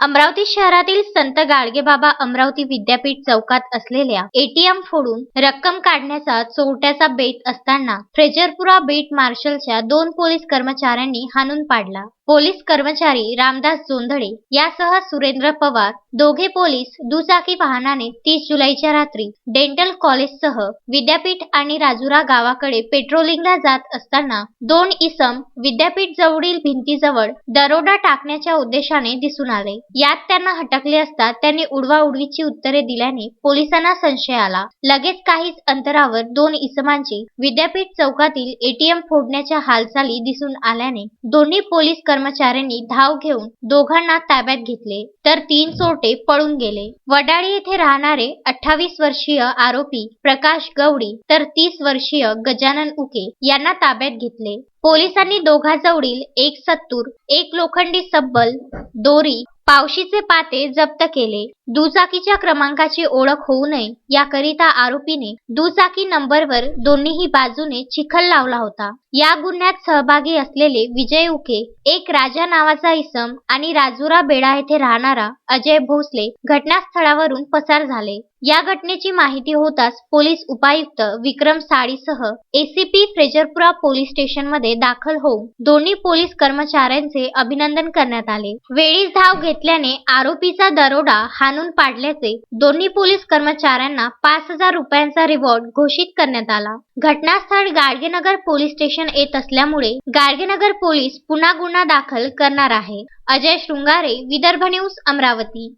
अमरावती शहरातील संत गाडगेबाबा अमरावती विद्यापीठ चौकात असलेल्या एटीएम फोडून रक्कम काढण्याचा चोरट्याचा बेत असताना फ्रेजरपुरा बीट मार्शलच्या दोन पोलीस कर्मचाऱ्यांनी हाणून पाडला. पोलीस कर्मचारी रामदास जोंधळे यासह सुरेंद्र पवार दोघे पोलीस दुचाकी वाहनाने तीस जुलैच्या रात्री डेंटल कॉलेजसह विद्यापीठ आणि राजुरा गावाकडे पेट्रोलिंगला जात असताना दोन इसम विद्यापीठ जवळील भिंतीजवळ दरोडा टाकण्याच्या उद्देशाने दिसून आले. यात त्यांना हटकले असता त्यांनी उडवाउडवीची उत्तरे दिल्याने पोलिसांना संशय आला. लगेच काहीच अंतरावर दोन इसमांची विद्यापीठ चौकातील एटीएम फोडण्याच्या हालचाली दिसून आल्याने दोन्ही पोलीस कर्मचाऱ्यांनी धाव घेऊन दोघांना ताब्यात घेतले. तर तीन चोरटे पळून गेले. वडाळी येथे राहणारे अठ्ठावीस वर्षीय आरोपी प्रकाश गवडी तर तीस वर्षीय गजानन उके यांना ताब्यात घेतले. पोलिसांनी दोघाजवळील एक सत्तूर एक लोखंडी सब्बल दोरी पावशीचे पाते जप्त केले. दुचाकीच्या क्रमांकाची ओळख होऊ नये याकरिता आरोपीने दुचाकी नंबरवर दोन्हीही बाजूने चिखल लावला होता. या गुन्ह्यात सहभागी असलेले विजय उके एक राजा नावाचा इसम आणि राजुरा बेडा येथे राहणारा अजय भोसले घटनास्थळावरून पसार झाले. या घटनेची माहिती होताच पोलीस उपायुक्त विक्रम साळीसह एसीपी फ्रेजरपुरा पोलीस स्टेशनमध्ये दाखल होऊन दोन्ही पोलीस कर्मचाऱ्यांचे अभिनंदन करण्यात आले. वेळीच धाव घेतल्याने आरोपीचा दरोडा हाणून पाडल्याचे दोन्ही पोलीस कर्मचाऱ्यांना पाच हजार रुपयांचा रिवॉर्ड घोषित करण्यात आला. घटनास्थळ गाडगेनगर पोलीस स्टेशन येत असल्यामुळे गाडगेनगर पोलीस पुन्हा गुन्हा दाखल करणार आहे. अजय शृंगारे विदर्भ न्यूज अमरावती.